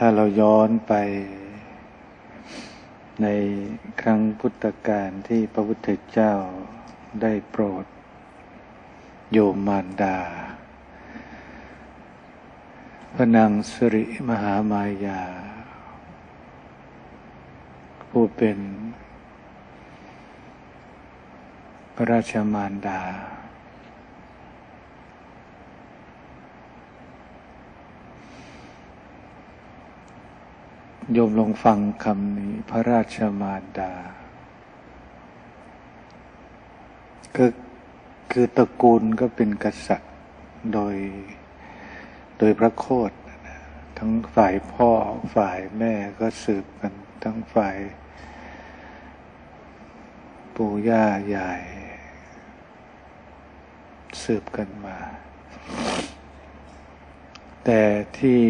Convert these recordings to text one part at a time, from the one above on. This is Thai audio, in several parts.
ถ้าเราย้อนไป ในครั้งพุทธกาลที่พระพุทธเจ้าได้โปรด โยมมารดา พระนางสิริมหามายา ผู้เป็นพระราชมารดา โยมลองฟังคำนี้พระราชมารดาก็คือตระกูลก็เป็นกษัตริย์โดย โดยพระโคดทั้งฝ่ายพ่อฝ่ายแม่ก็สืบกัน ทั้งฝ่าย ปู่ย่ายายสืบกันมา แต่ที่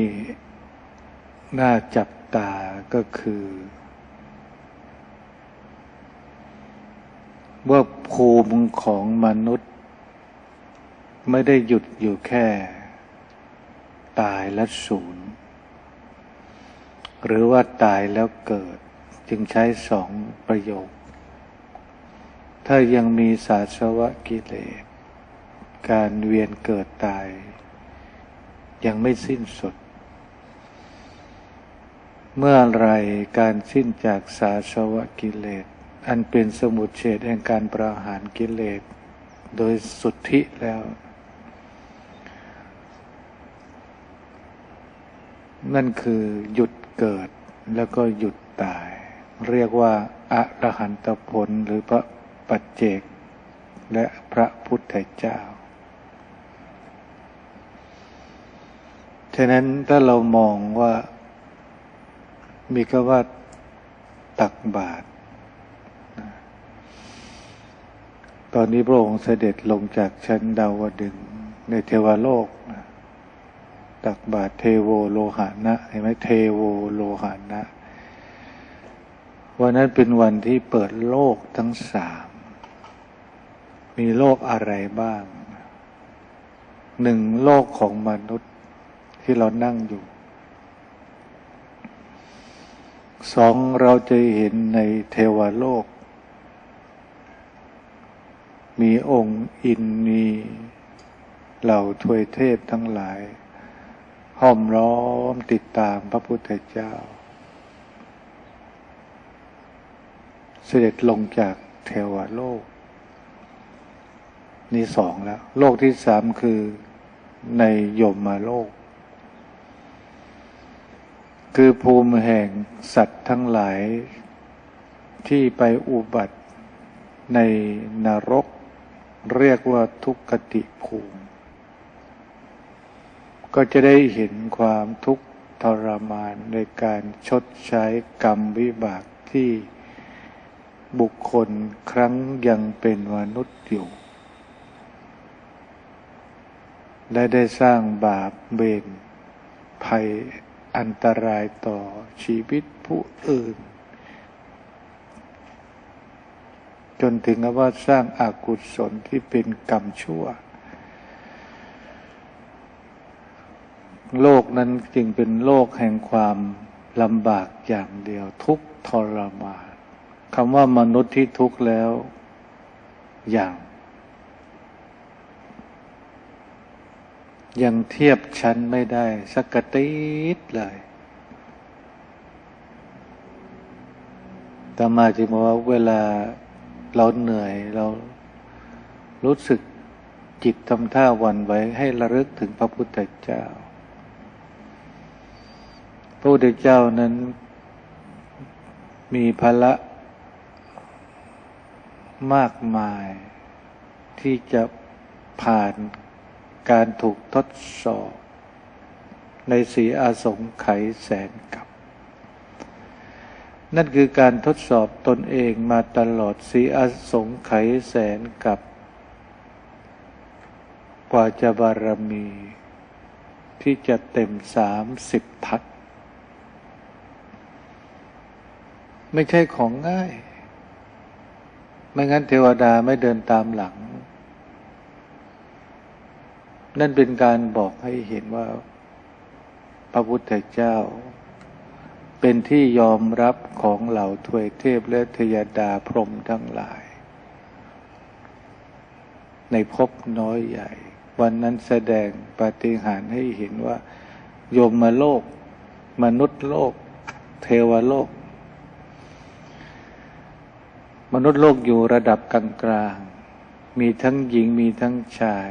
น่าจับ ตาก็คือ ว่าภูมิของมนุษย์ ไม่ได้หยุดอยู่แค่ ตายและสูญหรือว่าตายแล้วเกิด จึงใช้สองประโยค ถ้ายังมีสาสวะกิเลส การเวียนเกิดตาย ยังไม่สิ้นสุด เมื่อไรการสิ้นจากสาสวะกิเลส อันเป็นสมุทเฉดแห่งการประหารกิเลส โดยสุทธิแล้ว นั่นคือหยุดเกิดแล้วก็หยุดตาย เรียกว่าอะระหันตผลหรือพระปัจเจก และพระพุทธเจ้า ฉะนั้นถ้าเรามองว่า มีก็ว่าตักบาตรตอนนี้พระองค์เสด็จลงจากชั้นดาวดึงในเทวโลกตักบาตรเทโวโลหานะเห็นไหมเทโวโลหานะ วันนั้นเป็นวันที่เปิดโลกทั้งสาม มีโลกอะไรบ้าง หนึ่งโลกของมนุษย์ที่เรานั่งอยู่ สองเราจะเห็นในเทวโลก มีองค์อินมีเหล่าทวยเทพทั้งหลาย ห้อมล้อมติดตามพระพุทธเจ้า เสด็จลงจากเทวโลก นี่สองแล้ว โลกที่สามคือในยมมาโลก คือภูมิแห่งสัตว์ทั้งหลาย ที่ไปอุบัติในนรก เรียกว่าทุกขติภูมิ ก็จะได้เห็นความทุกข์ทรมานในการชดใช้กรรมวิบากที่บุคคลครั้งยังเป็นมนุษย์อยู่และได้สร้างบาปเบนภัย อันตรายต่อชีวิตผู้อื่น จนถึงว่าสร้างอากุศลที่เป็นกรรมชั่ว โลกนั้นจึงเป็นโลกแห่งความลำบากอย่างเดียวทุกทรมานคำว่ามนุษย์ที่ทุกข์แล้ว อย่าง ยังเทียบชั้นไม่ได้ สักกติดเลยต่มาจิมว่าเวลาเราเหนื่อยเรารู้สึกจิตทำท่าวันไว้ให้ระลึกถึงพระพุทธเจ้า พระพุทธเจ้านั้นมีภละมากมายที่จะผ่าน การถูกทดสอบ ในสีอาสงไขยแสนกับ นั่นคือการทดสอบตนเองมาตลอดสีอาสงไขยแสนกับ กว่าจะบารมี ที่จะเต็มสามสิบทัศไม่ใช่ของง่าย ไม่งั้นเทวดาไม่เดินตามหลัง นั่นเป็นการบอกให้เห็นว่า พระพุทธเจ้า เป็นที่ยอมรับของเหล่าทวยเทพและเทยดาพรหมทั้งหลาย ในภพน้อยใหญ่ วันนั้นแสดงปาฏิหาริย์ให้เห็นว่า โยมมาโลก มนุษย์โลก เทวโลก มนุษย์โลกอยู่ระดับกลางๆมีทั้งหญิงมีทั้งชาย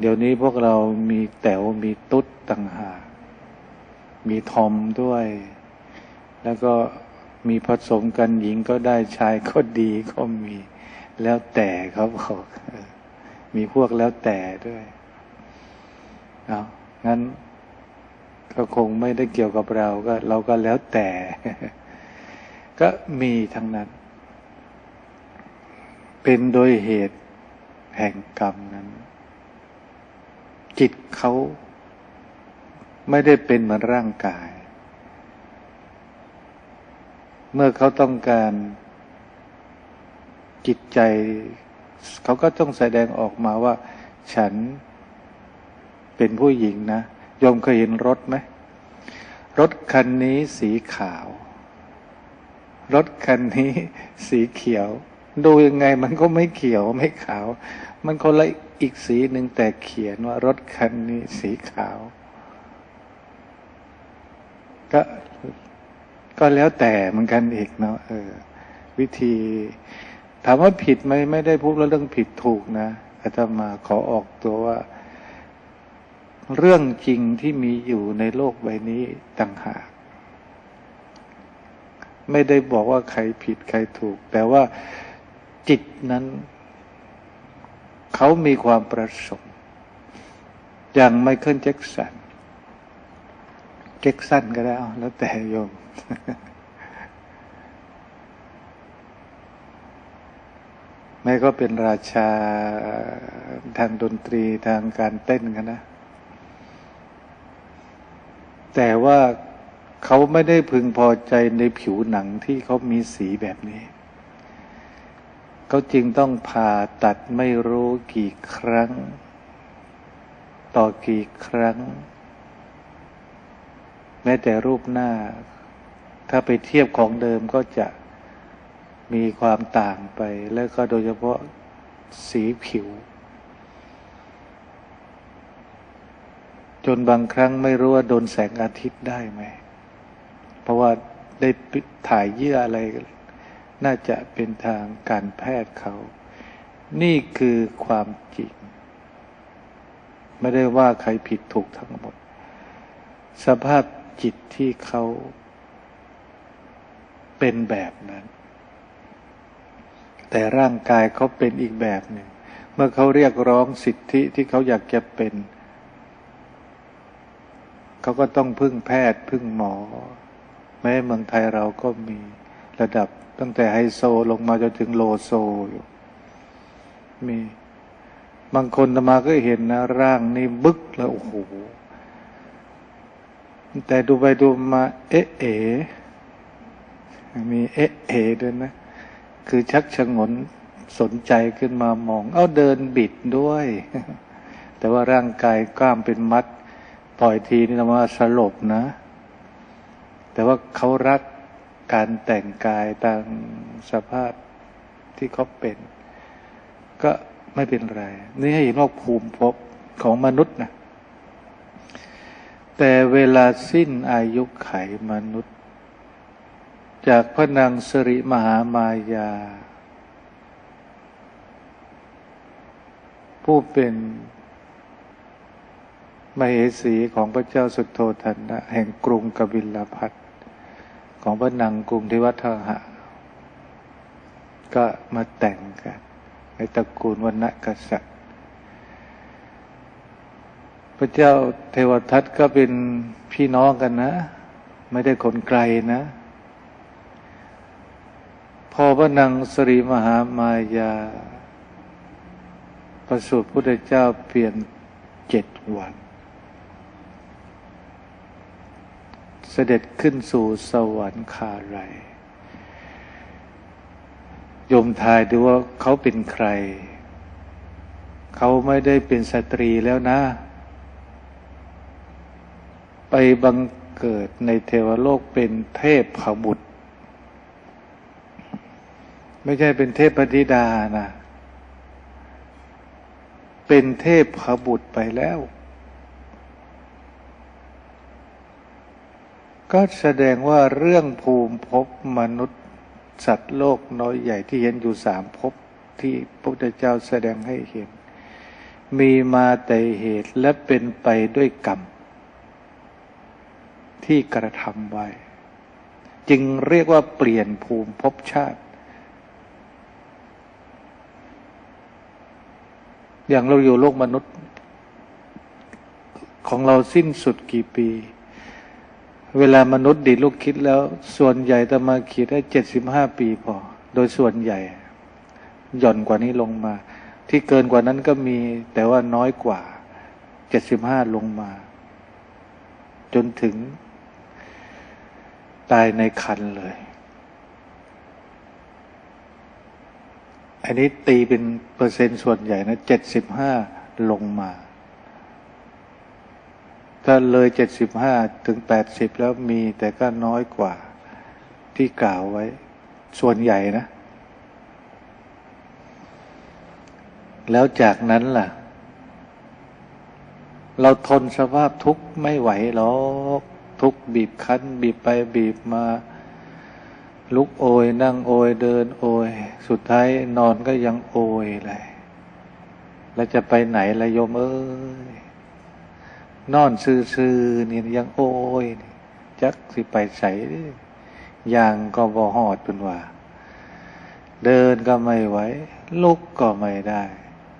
เดี๋ยวนี้พวกเรามีแต๋วมีตุ๊ดต่างหากมีทอมด้วย แล้วก็มีผสมกันหญิงก็ได้ชายก็ดีก็มี แล้วแต่เขาบอก มีพวกแล้วแต่ด้วยเอางั้นก็คงไม่ได้เกี่ยวกับเราก็ เราก็แล้วแต่ ก็มีทั้งนั้น เป็นโดยเหตุแห่งกรรมนั้น จิตเขาไม่ได้เป็นเหมือนร่างกาย เมื่อเขาต้องการจิตใจ เขาก็ต้องแสดงออกมาว่า ฉันเป็นผู้หญิงนะโยมเคยเห็นรถไหมรถคันนี้สีขาว รถคันนี้สีเขียว ดูยังไงมันก็ไม่เขียวไม่ขาว มันคนละอีกสีหนึ่งแต่เขียนว่ารถคันนี้สีขาว ก็ก็แล้วแต่เหมือนกันอีกเนาะเออ วิธี ถามว่าผิดไหมไม่ได้พูดเรื่องผิดถูกนะอาตมาขอออกตัวว่า เรื่องจริงที่มีอยู่ในโลกใบนี้ต่างหาก ไม่ได้บอกว่าใครผิดใครถูก แต่ว่าจิตนั้น เขามีความประสงค์ อย่างไมเคิลแจ็กสันเก๊กสันก็ได้เอาแล้วแต่โยมแม้ก็เป็นราชาทางดนตรีทางการเต้นกันนะ แต่ว่าเขาไม่ได้พึงพอใจในผิวหนังที่เขามีสีแบบนี้ เขาจึงต้องผ่าตัดไม่รู้กี่ครั้ง ต่อกี่ครั้ง แม้แต่รูปหน้า ถ้าไปเทียบของเดิมก็จะมีความต่างไป แล้วก็โดยเฉพาะสีผิว จนบางครั้งไม่รู้ว่าโดนแสงอาทิตย์ได้ไหม เพราะว่าได้ถ่ายเยื่ออะไร น่าจะเป็นทางการแพทย์เขา นี่คือความจริง ไม่ได้ว่าใครผิดถูกทั้งหมด สภาพจิตที่เขาเป็นแบบนั้น แต่ร่างกายเขาเป็นอีกแบบหนึ่ง เมื่อเขาเรียกร้องสิทธิที่เขาอยากจะเป็น เขาก็ต้องพึ่งแพทย์พึ่งหมอ แม้เมืองไทยเราก็มีระดับ ตั้งแต่ไฮโซลงมาจนถึงโลโซอยู่มีบางคนธรรมาก็เห็นนะ ร่างนี่บึกแล้วโอ้โหแต่ดูไปดูมา เอ๊ะเอ๋มีเอ๊ะเอ๋ด้วยนะ คือชักชะงนสนใจขึ้นมามอง เอาเดินบิดด้วย แต่ว่าร่างกายกล้ามเป็นมัด ปล่อยทีนี่เราว่าสลบนะ แต่ว่าเขารัก การแต่งกายตามสภาพที่เขาเป็น ก็ไม่เป็นไร นี่ให้เห็นว่าภูมิภพของมนุษย์นะแต่เวลาสิ้นอายุไขมนุษย์ จากพระนางสริมหามายา ผู้เป็นมเหสีของพระเจ้าสุโธธนะ แห่งกรุงกบิลพัท ของพระนางกรุงทิวัฒหะก็มาแต่งกันในตระกูลวันณกษัตริย์ พระเจ้าเทวทัตก็เป็นพี่น้องกันนะ ไม่ได้คนไกลนะ พอพระนางสรีมหามายา ประสูติพุทธเจ้าเปลี่ยนเจ็ดวัน เสด็จขึ้นสู่สวรรค์คาไรยมทายดูว่าเขาเป็นใคร เขาไม่ได้เป็นสตรีแล้วนะ ไปบังเกิดในเทวโลกเป็นเทพขบุตร ไม่ใช่เป็นเทพธิดานะ เป็นเทพขบุตรไปแล้ว ก็แสดงว่าเรื่องภูมิภพมนุษย์สัตว์โลกน้อยใหญ่ที่เห็นอยู่สามภพที่พระพุทธเจ้าแสดงให้เห็น มีมาแต่เหตุและเป็นไปด้วยกรรม ที่กระทำไว้ จึงเรียกว่าเปลี่ยนภูมิภพชาติ อย่างเราอยู่โลกมนุษย์ ของเราสิ้นสุดกี่ปี เวลามนุษย์ดิลูกคิดแล้ว ส่วนใหญ่จะมาคิดได้เจ็ดสิบห้าปีพอ โดยส่วนใหญ่ หย่อนกว่านี้ลงมา ที่เกินกว่านั้นก็มี แต่ว่าน้อยกว่าเจ็ดสิบห้าลงมา จนถึง ตายในคันเลย อันนี้ตีเป็นเปอร์เซ็นต์ส่วนใหญ่นะเจ็ดสิบห้าลงมา ถ้าเลยเจ็ดสิบห้าถึงแปดสิบแล้วมีแต่ก็น้อยกว่าที่กล่าวไว้ ส่วนใหญ่นะ แล้วจากนั้นล่ะ เราทนสภาพทุกข์ไม่ไหวหรอกทุกข์บีบคั้น บีบไปบีบมา ลุกโอย นั่งโอยเดิน โอย สุดท้ายนอนก็ยังโอยเลยแล้วจะไปไหนละโยมเอ้ย นอนซื่อๆนี่ยังโอ้ย จักสิไปใส่ยางก็บ่หอดเป็นว่า เดินก็ไม่ไหวลุกก็ไม่ได้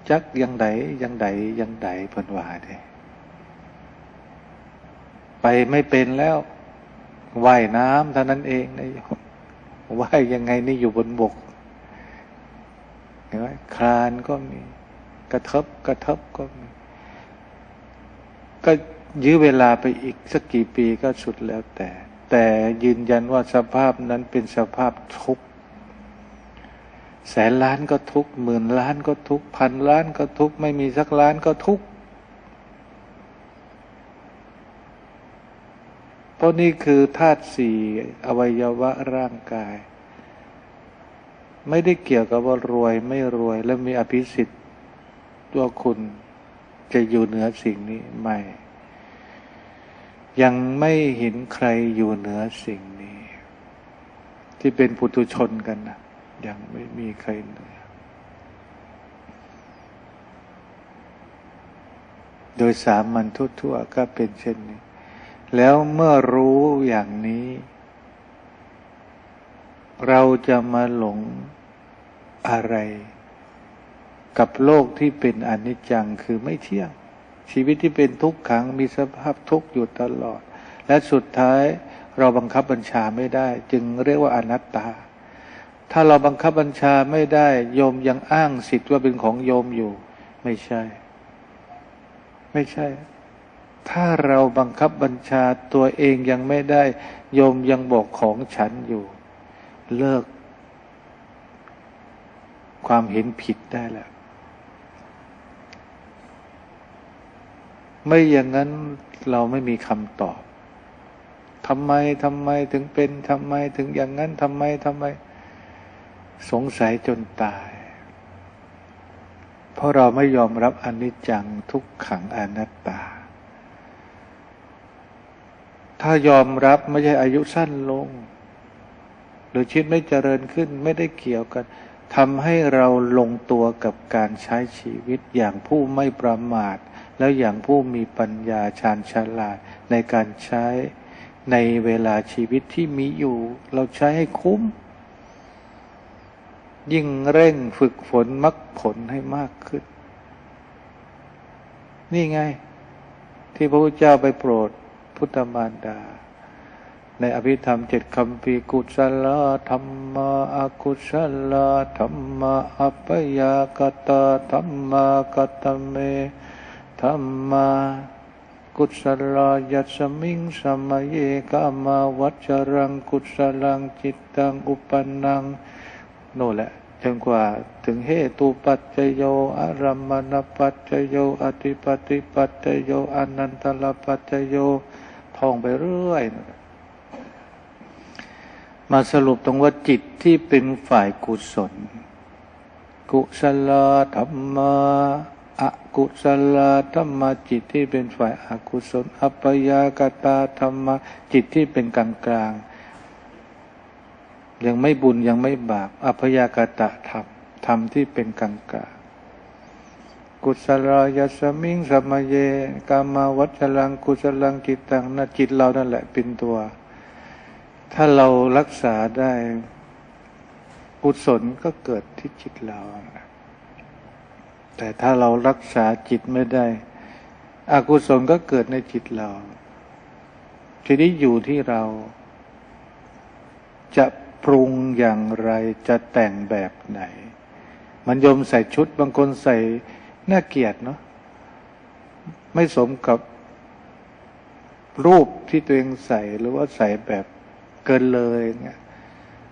จักยังไดยังไดยังไดเป็นว่าเด้ไปไม่เป็นแล้วว่ายน้ำเท่านั้นเองนะว่ายยังไงนี่อยู่บนบกเห็นไหมคลานก็มี กระทบกระทบก็มี ก็ยื้อเวลาไปอีกสักกี่ปีก็สุดแล้วแต่ แต่ยืนยันว่าสภาพนั้นเป็นสภาพทุกข์แสนล้านก็ทุกข์หมื่นล้านก็ทุกข์พันล้านก็ทุกข์ไม่มีสักล้านก็ทุกข์เพราะนี่คือธาตุสี่อวัยวะร่างกาย ไม่ได้เกี่ยวกับว่ารวยไม่รวยและมีอภิสิทธิ์ตัวคุณ จะอยู่เหนือสิ่งนี้ไม่ ยังไม่เห็นใครอยู่เหนือสิ่งนี้ ที่เป็นปุถุชนกันนะยังไม่มีใครเหนือโดยสามัญทั่วๆก็เป็นเช่นนี้ แล้วเมื่อรู้อย่างนี้ เราจะมาหลงอะไร กับโลกที่เป็นอนิจจังคือไม่เที่ยง ชีวิตที่เป็นทุกขังมีสภาพทุกข์อยู่ตลอด และสุดท้ายเราบังคับบัญชาไม่ได้ จึงเรียกว่าอนัตตา ถ้าเราบังคับบัญชาไม่ได้โยมยังอ้างสิทธิ์ว่าเป็นของโยมอยู่ ไม่ใช่ ไม่ใช่ ถ้าเราบังคับบัญชาตัวเองยังไม่ได้ โยมยังบอกของฉันอยู่ เลิก ความเห็นผิดได้แล้ว ไม่อย่างนั้นเราไม่มีคำตอบทำไมทำไมถึงเป็นทำไมถึงอย่างนั้นทำไมทำไม สงสัยจนตาย เพราะเราไม่ยอมรับอนิจจังทุกขังอนัตตา ถ้ายอมรับไม่ใช่อายุสั้นลง หรือชีวิตไม่เจริญขึ้นไม่ได้เกี่ยวกันทำให้เราลงตัวกับการใช้ชีวิตอย่างผู้ไม่ประมาท แล้วอย่างผู้มีปัญญาชาญฉลาดในการใช้ในเวลาชีวิตที่มีอยู่ เราใช้ให้คุ้ม ยิ่งเร่งฝึกฝนมรรคผลให้มากขึ้น นี่ไง ที่พระพุทธเจ้าไปโปรดพุทธมารดา ในอภิธรรมเจ็ดคำปีกุศลธรรมะอกุศลธรรมะอัปยากตาธรรมะกตเม ธรรมากุศลายัสมิงสมัยกามาวัจรังกุศลังจิตตังอุปนังโน่แหละจนกว่าถึงเหตุปัจจโยอารัมมณปัจจโยอธิปติปัจจโยอนันตลปัจจโยท่องไปเรื่อย มาสรุปตรงว่าจิตที่เป็นฝ่ายกุศล กุศลธรรมะ อกุศลธรรมจิตที่เป็นฝ่ายอกุศล อัปยากตาธรรมจิตที่เป็นกลางกลางยังไม่บุญยังไม่บาป อัพยากตะธรรมธรรมที่เป็นกลางกลางกุศลายสมิงสมเยกามาวัชลังกุศลังกิตตังนะจิตเรานั่นแหละเป็นตัว ถ้าเรารักษาได้กุศลก็เกิดที่จิตเรา แต่ถ้าเรารักษาจิตไม่ได้ อกุศลก็เกิดในจิตเรา ทีนี้อยู่ที่เรา จะปรุงอย่างไรจะแต่งแบบไหน มันยมใส่ชุดบางคนใส่น่าเกลียดเนาะไม่สมกับรูปที่ตัวเองใส่หรือว่าใส่แบบเกินเลยเงี้ย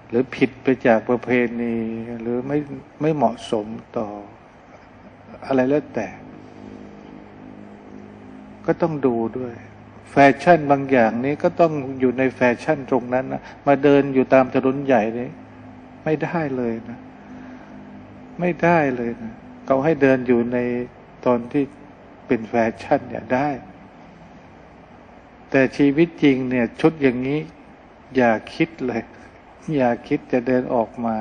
หรือผิดไปจากประเพณีหรือไม่ไม่เหมาะสมต่อ อะไรแล้วแต่ ก็ต้องดูด้วย แฟชั่นบางอย่างนี้ก็ต้องอยู่ในแฟชั่นตรงนั้นนะมาเดินอยู่ตามถนนใหญ่นี้ไม่ได้เลยนะ ไม่ได้เลยนะเขาให้เดินอยู่ในตอนที่เป็นแฟชั่นเนี่ยได้ แต่ชีวิตจริงเนี่ย ชุดอย่างนี้ อย่าคิดเลย อย่าคิดจะเดินออกมา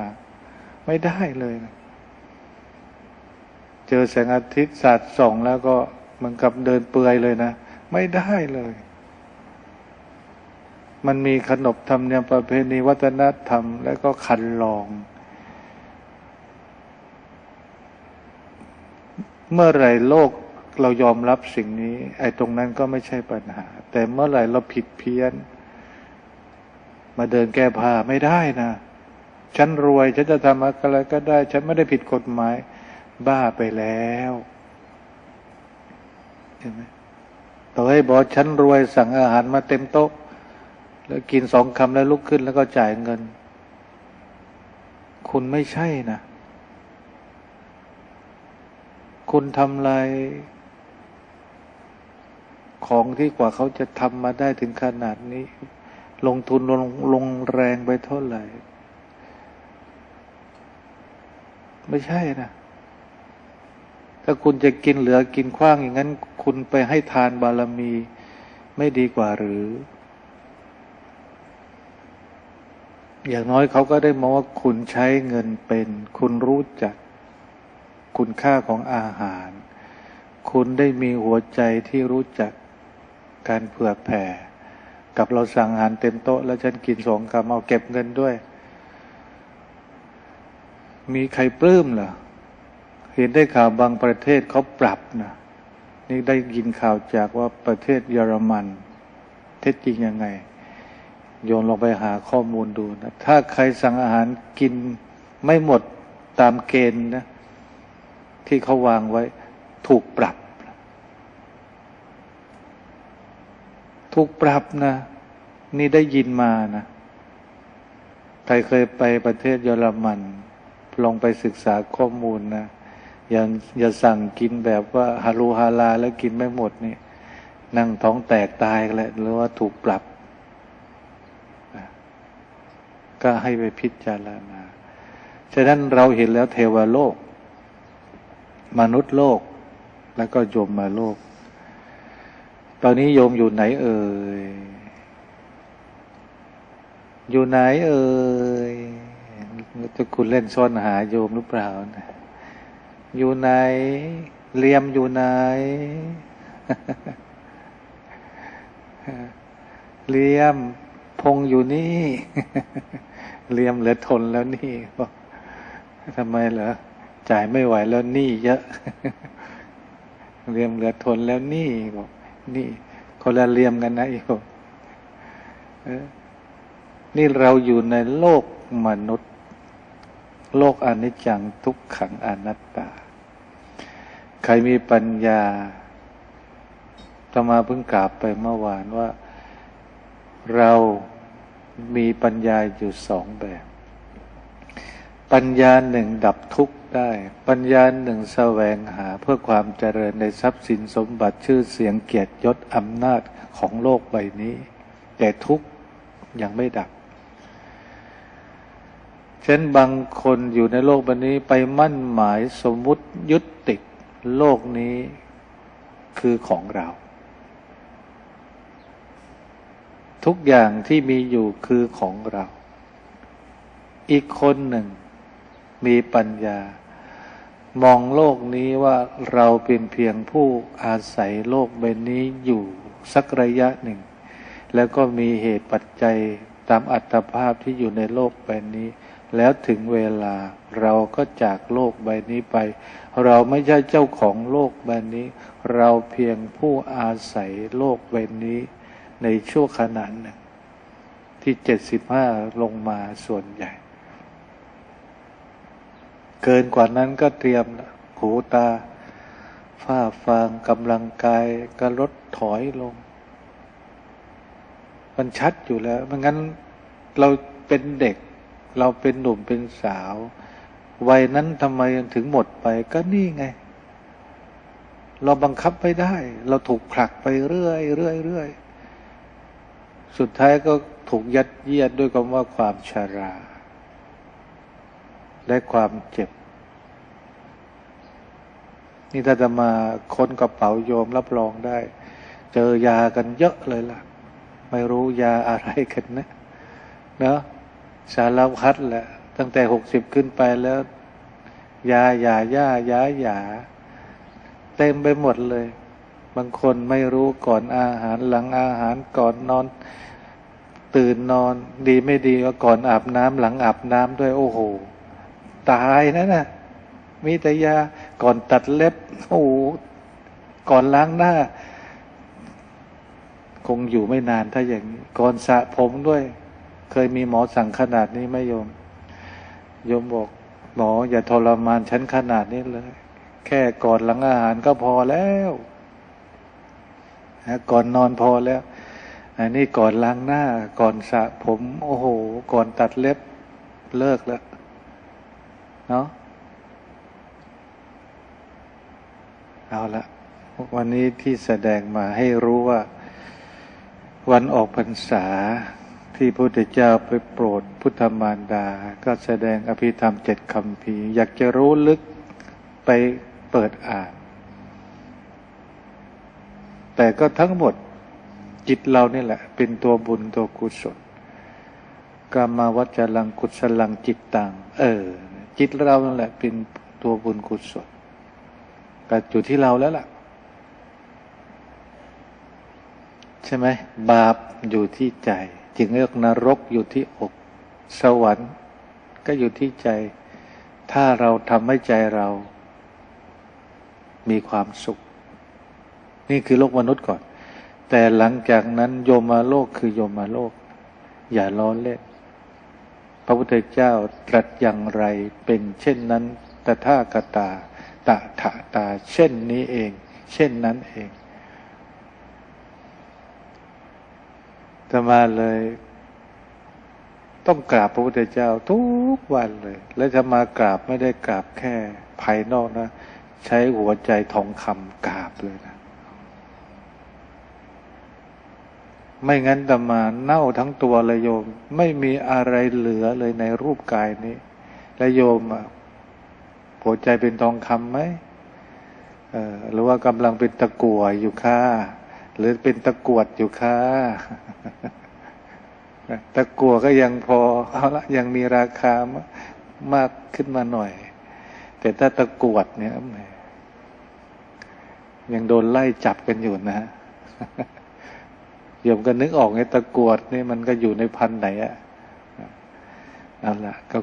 ไม่ได้เลยนะ จอแสงอาทิตย์สาดส่องแล้วก็เหมือนกับเดินเปลือยเลยนะ ไม่ได้เลย มันมีขนบธรรมเนียมประเพณีวัฒนธรรม แล้วก็คันลอง เมื่อไรโลกเรายอมรับสิ่งนี้ ไอ้ตรงนั้นก็ไม่ใช่ปัญหา แต่เมื่อไหร่เราผิดเพี้ยน มาเดินแก้ผ้าไม่ได้นะ ฉันรวย ฉันจะทำอะไรก็ได้ ฉันไม่ได้ผิดกฎหมาย บ้าไปแล้วเห็นไหมต่อให้บอกฉันรวยสั่งอาหารมาเต็มโต๊ะ แล้วกินสองคำแล้วลุกขึ้นแล้วก็จ่ายเงิน คุณไม่ใช่นะ คุณทำลายของที่กว่าเขาจะทำมาได้ถึงขนาดนี้ ลงทุนลงลงแรงไปเท่าไหร่ ไม่ใช่นะ ถ้าคุณจะกินเหลือกินคว้างอย่างนั้น คุณไปให้ทานบารมีไม่ดีกว่าหรือ อย่างน้อยเขาก็ได้มองว่าคุณใช้เงินเป็น คุณรู้จัก คุณค่าของอาหาร คุณได้มีหัวใจที่รู้จักการเผื่อแผ่ กับเราสั่งอาหารเต็มโต๊ะ แล้วฉันกินสองคำเอาเก็บเงินด้วย มีใครปลื้มเหรอ เห็นได้ข่าวบางประเทศเขาปรับนะนี่ได้ยินข่าวจากว่าประเทศเยอรมันเท็จจริงยังไง โยนลงไปหาข้อมูลดูนะถ้าใครสั่งอาหารกินไม่หมดตามเกณฑ์นะ ที่เขาวางไว้ถูกปรับ ถูกปรับนะ นี่ได้ยินมานะใครเคยไปประเทศเยอรมัน ลองไปศึกษาข้อมูลนะ อย่าอย่าสั่งกินแบบว่าฮารูฮาลาแล้วกินไม่หมดนี่นั่งท้องแตกตายกันแหละหรือว่าถูกปรับ ก็ให้ไปพิจารณาฉะนั้นเราเห็นแล้วเทวโลก มนุษย์โลก แล้วก็โยมมาโลก ตอนนี้โยมอยู่ไหนเอ่ย อยู่ไหนเอ่ยจะคุณเล่นซ่อนหาโยมหรือเปล่านะ อยู่ไหนเลียมอยู่ไหนเลียม พงอยู่นี่เลียมเหลือทนแล้วนี่ทำไมเหรอ จ่ายไม่ไหวแล้วนี้เยอะ เรียมเหลือทนแล้วนี้บอกนี่ คนละเรียมกันนะอีกนี่เราอยู่ในโลกมนุษย์ โลกอนิจจังทุกขังอนัตตา ใครมีปัญญาตมาเพิ่งกราบไปเมื่อวานว่า เรามีปัญญาอยู่สองแบบ ปัญญาหนึ่งดับทุกข์ได้ ปัญญาหนึ่งแสวงหาเพื่อความเจริญในทรัพย์สินสมบัติชื่อเสียงเกียรติยศอำนาจของโลกใบนี้ แต่ทุกข์ยังไม่ดับ ฉะนั้นบางคนอยู่ในโลกใบนี้ไปมั่นหมายสมมุติยึดติดโลกนี้คือของเรา ทุกอย่างที่มีอยู่คือของเรา อีกคนหนึ่งมีปัญญา มองโลกนี้ว่าเราเป็นเพียงผู้อาศัยโลกใบนี้อยู่สักระยะหนึ่ง แล้วก็มีเหตุปัจจัยตามอัตภาพที่อยู่ในโลกใบนี้ แล้วถึงเวลาเราก็จากโลกใบนี้ไป เราไม่ใช่เจ้าของโลกใบนี้ เราเพียงผู้อาศัยโลกใบนี้ ในชั่วขณะหนึ่ง ที่เจ็ดสิบห้าลงมาส่วนใหญ่ เกินกว่านั้นก็เตรียมหูตาฝ้าฟางกำลังกายก็ลดถอยลง มันชัดอยู่แล้วไม่งั้นเราเป็นเด็ก เราเป็นหนุ่มเป็นสาว วัยนั้นทำไมยังถึงหมดไปก็นี่ไง เราบังคับไม่ได้ เราถูกผลักไปเรื่อยเรื่อยเรื่อยสุดท้ายก็ถูกยัดเยียดด้วยคำว่าความชารา และความเจ็บ นี่ถ้าจะมาค้นกระเป๋าโยมรับรองได้ เจอยากันเยอะเลยล่ะ ไม่รู้ยาอะไรกันนะ เนาะ สารพัดแหละ ตั้งแต่หกสิบขึ้นไปแล้ว ยาหยาย่ายาหยาเต็มไปหมดเลย บางคนไม่รู้ก่อนอาหารหลังอาหารก่อนนอน ตื่นนอนดีไม่ดีก็ก่อนอาบน้ำหลังอาบน้ำด้วยโอ้โห ตายนะน่ะมีแต่ยาก่อนตัดเล็บโอ้ก่อนล้างหน้า คงอยู่ไม่นานถ้าอย่างนี้ ก่อนสระผมด้วย เคยมีหมอสั่งขนาดนี้ไหมโยม โยมบอกหมออย่าทรมานฉันขนาดนี้เลย แค่ก่อนหลังอาหารก็พอแล้วนะก่อนนอนพอแล้วอันนี้ก่อนล้างหน้า ก่อนสระผม โอ้โห ก่อนตัดเล็บเลิกแล้วเนาะเอาละวันนี้ที่แสดงมาให้รู้ว่า วันออกพรรษา ที่พระพุทธเจ้าไปโปรดพุทธมารดา ก็แสดงอภิธรรมเจ็ดคำพีอยากจะรู้ลึกไปเปิดอ่าน แต่ก็ทั้งหมดจิตเรานี่แหละ เป็นตัวบุญตัวกุศลกามาวัจลังกุศลังจิตตังเออ จิตเรานั่นแหละ เป็นตัวบุญกุศลก็อยู่ที่เราแล้วล่ะ ใช่ไหมบาปอยู่ที่ใจ จึงเรียกนรกอยู่ที่อก สวรรค์ก็อยู่ที่ใจ ถ้าเราทำให้ใจเรา มีความสุข นี่คือโลกมนุษย์ก่อน แต่หลังจากนั้นโยมาโลกคือโยมาโลก อย่าล้อเล่น พระพุทธเจ้าตรัสอย่างไรเป็นเช่นนั้นตถากตาตะถะตา เช่นนี้เอง เช่นนั้นเอง จะมาเลย ต้องกราบพระพุทธเจ้าทุกวันเลย และจะมากราบไม่ได้กราบแค่ภายนอกนะ ใช้หัวใจทองคำกราบเลยนะ ไม่งั้นตมาเน่าทั้งตัวเลยโยม ไม่มีอะไรเหลือเลยในรูปกายนี้ และโยมหัวใจเป็นทองคำไหมหรือว่ากำลังเป็นตะกั่วอยู่ค่าหรือเป็นตะกวดอยู่ค่า ตะกัวก็ยังพอเอาละยังมีราคามากขึ้นมาหน่อย แต่ถ้าตะกวดเนี่ยยังโดนไล่จับกันอยู่นะโยมก็นึกออกไงตะกวดนี่มันก็อยู่ในพันไหนอะนั่นแหละก็